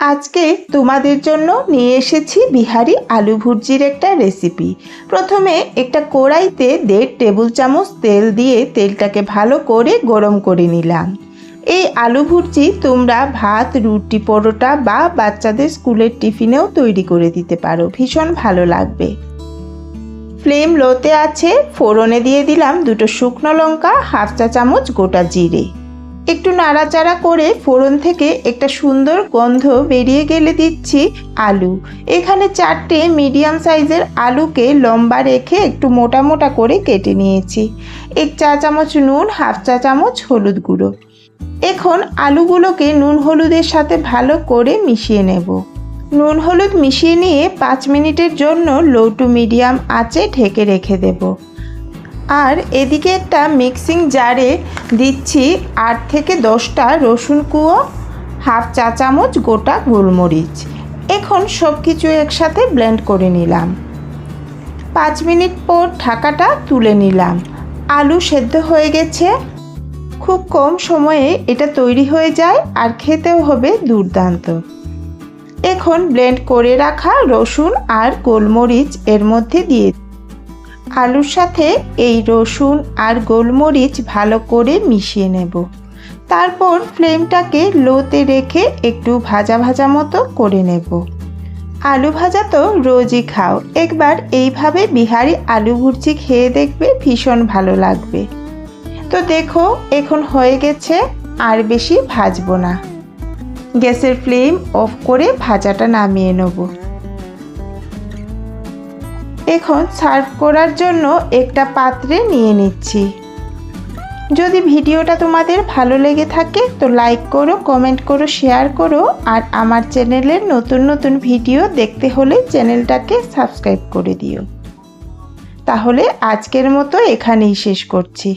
আজকে তোমাদের জন্য নিয়ে এসেছি বিহারি আলু ভুর্জির একটা রেসিপি প্রথমে একটা কড়াইতে দেড় টেবিল চামচ তেল দিয়ে তেলটাকে ভালো করে গরম করে নিলাম। এই আলু ভুর্জি তোমরা ভাত, রুটি, পরোটা বা বাচ্চাদের স্কুলের টিফিনেও তৈরি করে দিতে পারো। ভীষণ ভালো লাগবে। ফ্লেম লোতে আছে, ফোড়নে দিয়ে দিলাম দুটো শুকনো লঙ্কা, হাফ চা চামচ গোটা জিরে। একটু নাড়াচাড়া করে ফোড়ন থেকে একটা সুন্দর গন্ধ বেরিয়ে গেলে দিচ্ছি আলু। এখানে চারটে মিডিয়াম সাইজের আলুকে লম্বা রেখে একটু মোটা মোটা করে কেটে নিয়েছি। এক চা চামচ নুন, হাফ চা চামচ হলুদ গুঁড়ো। এখন আলুগুলোকে নুন হলুদের সাথে ভালো করে মিশিয়ে নেব। নুন হলুদ মিশিয়ে নিয়ে পাঁচ মিনিটের জন্য লো টু মিডিয়াম আঁচে ঢেকে রেখে দেবো। আর এদিকে একটা মিক্সিং জারে দিচ্ছি আট থেকে দশটা রসুন কুয়ো, হাফ চা চামচ গোটা গোলমরিচ। এখন সব কিছু একসাথে ব্লেন্ড করে নিলাম। পাঁচ মিনিট পর ঢাকাটা তুলে নিলাম। আলু সেদ্ধ হয়ে গেছে। খুব কম সময়ে এটা তৈরি হয়ে যায় আর খেতেও হবে দুর্দান্ত। এখন ব্লেন্ড করে রাখা রসুন আর গোলমরিচ এর মধ্যে দিয়ে আলুর সাথে এই রসুন আর গোলমরিচ ভালো করে মিশিয়ে নেব। তারপর ফ্লেমটাকে লোতে রেখে একটু ভাজা ভাজা মতো করে নেব। আলু ভাজা তো রোজই খাও। একবার এইভাবে বিহারি আলু ভুর্জি খেয়ে দেখবে ভীষণ ভালো লাগবে। তো দেখো, এখন হয়ে গেছে, আর বেশি ভাজবো না। গ্যাসের ফ্লেম অফ করে ভাজাটা নামিয়ে নেব। এখন সার্ভ করার জন্য একটা পাত্রে নিয়ে নিচ্ছি। যদি ভিডিওটা তোমাদের ভালো লেগে থাকে, তো লাইক করো কমেন্ট করো শেয়ার করো, আর আমার চ্যানেলের নতুন নতুন ভিডিও দেখতে হলে চ্যানেলটাকে সাবস্ক্রাইব করে দিও। তাহলে আজকের মতো এখানেই শেষ করছি।